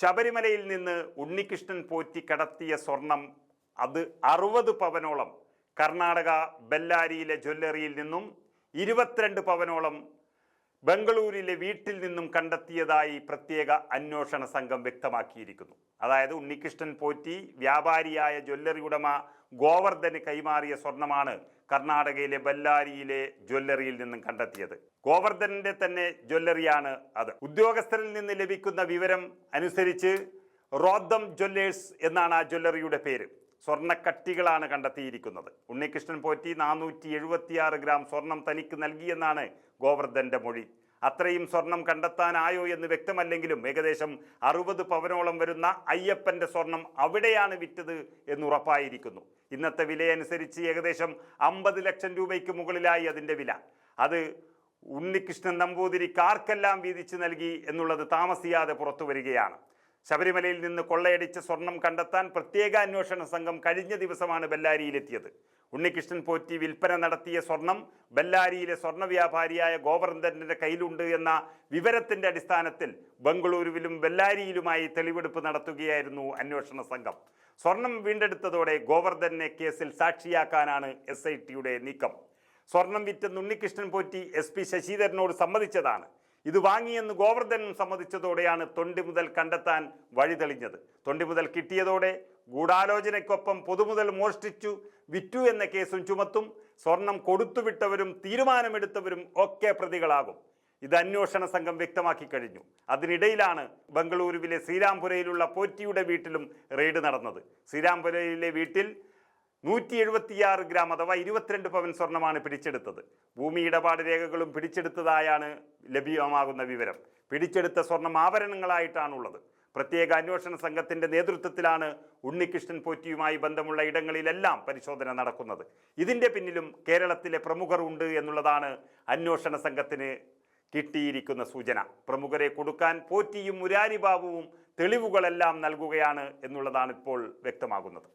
ശബരിമലയിൽ നിന്ന് ഉണ്ണികൃഷ്ണൻ പോറ്റി കടത്തിയ സ്വർണം അത് അറുപത് പവനോളം. കർണാടക ബെല്ലാരിയിലെ ജ്വല്ലറിയിൽ നിന്നും ഇരുപത്തിരണ്ട് പവനോളം ബംഗളൂരിലെ വീട്ടിൽ നിന്നും കണ്ടെത്തിയതായി പ്രത്യേക അന്വേഷണ സംഘം വ്യക്തമാക്കിയിരിക്കുന്നു. അതായത് ഉണ്ണികൃഷ്ണൻ പോറ്റി വ്യാപാരിയായ ജ്വല്ലറി ഉടമ ഗോവർദ്ധന് കൈമാറിയ സ്വർണമാണ് കർണാടകയിലെ ബല്ലാരിയിലെ ജ്വല്ലറിയിൽ നിന്നും കണ്ടെത്തിയത്. ഗോവർദ്ധന്റെ തന്നെ ജ്വല്ലറിയാണ് അത്. ഉദ്യോഗസ്ഥരിൽ നിന്ന് ലഭിക്കുന്ന വിവരം അനുസരിച്ച് റോദം ജ്വല്ലേഴ്സ് എന്നാണ് ആ ജ്വല്ലറിയുടെ പേര്. സ്വർണക്കട്ടികളാണ് കണ്ടെത്തിയിരിക്കുന്നത്. ഉണ്ണികൃഷ്ണൻ പോറ്റി നാനൂറ്റി എഴുപത്തിയാറ് ഗ്രാം സ്വർണം തനിക്ക് നൽകിയെന്നാണ് ഗോവർദ്ധന്റെ മൊഴി. അത്രയും സ്വർണം കണ്ടെത്താനായോ എന്ന് വ്യക്തമല്ലെങ്കിലും ഏകദേശം അറുപത് പവനോളം വരുന്ന അയ്യപ്പന്റെ സ്വർണം അവിടെയാണ് വിറ്റത് എന്നുറപ്പായിരിക്കുന്നു ഇന്നത്തെ വിലയനുസരിച്ച് ഏകദേശം അമ്പത് ലക്ഷം രൂപയ്ക്ക് മുകളിലായി അതിന്റെ വില. അത് ഉണ്ണികൃഷ്ണൻ നമ്പൂതിരിക്ക് ആർക്കെല്ലാം വീതിച്ചു നൽകി എന്നുള്ളത് താമസിയാതെ പുറത്തു വരികയാണ്. ശബരിമലയിൽ നിന്ന് കൊള്ളയടിച്ച സ്വർണം കണ്ടെത്താൻ പ്രത്യേക അന്വേഷണ സംഘം കഴിഞ്ഞ ദിവസമാണ് ബെല്ലാരിയിലെത്തിയത്. ഉണ്ണികൃഷ്ണൻ പോറ്റി വിൽപ്പന നടത്തിയ സ്വർണം ബെല്ലാരിയിലെ സ്വർണ വ്യാപാരിയായ ഗോവർദ്ധന്റെ കയ്യിലുണ്ട് എന്ന വിവരത്തിന്റെ അടിസ്ഥാനത്തിൽ ബംഗളൂരുവിലും ബെല്ലാരിയിലുമായി തെളിവെടുപ്പ് നടത്തുകയായിരുന്നു അന്വേഷണ സംഘം. സ്വർണം വീണ്ടെടുത്തതോടെ ഗോവർദ്ധനെ കേസിൽ സാക്ഷിയാക്കാനാണ് എസ് ഐ ടിയുടെ നീക്കം. സ്വർണം വിറ്റെന്ന് ഉണ്ണികൃഷ്ണൻ പോറ്റി എസ് പി ശശിധരനോട് സമ്മതിച്ചതാണ്. ഇത് വാങ്ങിയെന്ന് ഗോവർദ്ധൻ സമ്മതിച്ചതോടെയാണ് തൊണ്ടി മുതൽ കണ്ടെത്താൻ വഴി തെളിഞ്ഞത്. തൊണ്ടി മുതൽ കിട്ടിയതോടെ ഗൂഢാലോചനയ്ക്കൊപ്പം പൊതുമുതൽ മോഷ്ടിച്ചു വിറ്റു എന്ന കേസും ചുമത്തും സ്വർണം കൊടുത്തുവിട്ടവരും തീരുമാനമെടുത്തവരും ഒക്കെ പ്രതികളാകും. ഇത് അന്വേഷണ സംഘം വ്യക്തമാക്കി കഴിഞ്ഞു. അതിനിടയിലാണ് ബംഗളൂരുവിലെ ശ്രീരാംപുരയിലുള്ള പോറ്റിയുടെ വീട്ടിലും റെയ്ഡ് നടന്നത്. ശ്രീരാംപുരയിലെ വീട്ടിൽ നൂറ്റി എഴുപത്തിയാറ് ഗ്രാം അഥവാ ഇരുപത്തിരണ്ട് പവൻ സ്വർണമാണ് പിടിച്ചെടുത്തത്. ഭൂമി ഇടപാട് രേഖകളും പിടിച്ചെടുത്തതായാണ് ലഭ്യമാകുന്ന വിവരം. പിടിച്ചെടുത്ത സ്വർണം ആഭരണങ്ങളായിട്ടാണുള്ളത്. പ്രത്യേക അന്വേഷണ സംഘത്തിന്റെ നേതൃത്വത്തിലാണ് ഉണ്ണികൃഷ്ണൻ പോറ്റിയുമായി ബന്ധമുള്ള ഇടങ്ങളിലെല്ലാം പരിശോധന നടക്കുന്നത്. ഇതിന്റെ പിന്നിലും കേരളത്തിലെ പ്രമുഖർ ഉണ്ട് എന്നുള്ളതാണ് അന്വേഷണ സംഘത്തിന് കിട്ടിയിരിക്കുന്ന സൂചന. പ്രമുഖരെ കൊടുക്കാൻ പോറ്റിയും മുരാരി ബാബുവും തെളിവുകളെല്ലാം നൽകുകയാണ് എന്നുള്ളതാണ് ഇപ്പോൾ വ്യക്തമാകുന്നത്.